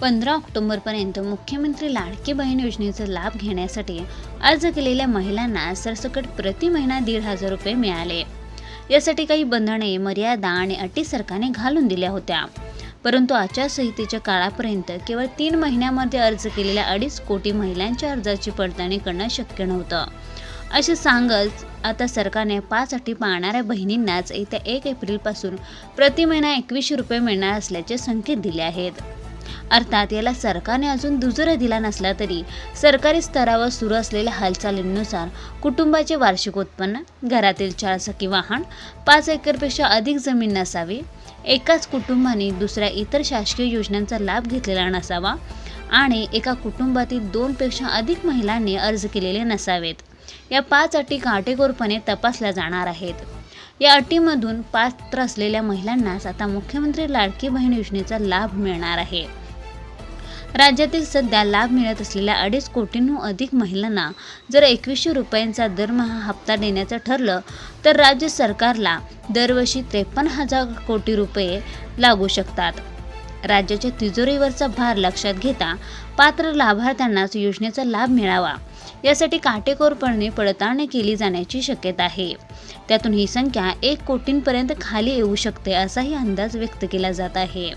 पंधरा ऑक्टोबरपर्यंत मुख्यमंत्री लाडकी बहीण योजनेचा लाभ घेण्यासाठी अर्ज केलेल्या महिलांना सरसकट प्रति महिना दीड हजार रुपये मिळाले. यासाठी काही बंधने मर्यादा आणि अटी सरकारने घालून दिल्या होत्या. परंतु आचारसंहितेच्या काळापर्यंत केवळ तीन महिन्यामध्ये अर्ज केलेल्या अडीच कोटी महिलांच्या अर्जाची पडताळणी करणं शक्य नव्हतं. असे सांगत आता सरकारने पाच अटी पाळणाऱ्या बहिणींनाच येत्या एक एप्रिलपासून प्रति महिना एकवीसशे रुपये मिळणार असल्याचे संकेत दिले आहेत. अर्थात याला सरकारने अजून दुजोरा दिला नसला तरी सरकारी स्तरावर सुरू असलेल्या हालचालींनुसार कुटुंबाचे वार्षिक उत्पन्न घरातील चारचाकी वाहन पाच एकरपेक्षा अधिक जमीन नसावी एकाच कुटुंबाने दुसऱ्या इतर शासकीय योजनांचा लाभ घेतलेला नसावा आणि एका कुटुंबातील दोनपेक्षा अधिक महिलांनी अर्ज केलेले नसावेत. या पाच अटी काटेकोरपणे तपासल्या जाणार आहेत. या अटीमधून पात्र असलेल्या महिलांनाच आता मुख्यमंत्री लाडकी बहीण योजनेचा लाभ मिळणार आहे. राज्यातील सध्या लाभ मिळत असलेल्या अडीच कोटींहून अधिक महिलांना जर एकवीसशे रुपयांचा दरमहा हप्ता देण्याचं ठरलं तर राज्य सरकारला दरवर्षी त्रेपन्न हजार कोटी रुपये लागू शकतात. राज्याच्या तिजोरीवरचा भार लक्षात घेता पात्र लाभार्थ्यांनाच योजनेचा लाभ मिळावा. यासाठी काटेकोरपणे पडताळणी केली जाण्याची शक्यता आहे. त्यातून ही संख्या एक कोटींपर्यंत खाली येऊ शकते असाही अंदाज व्यक्त केला जात आहे.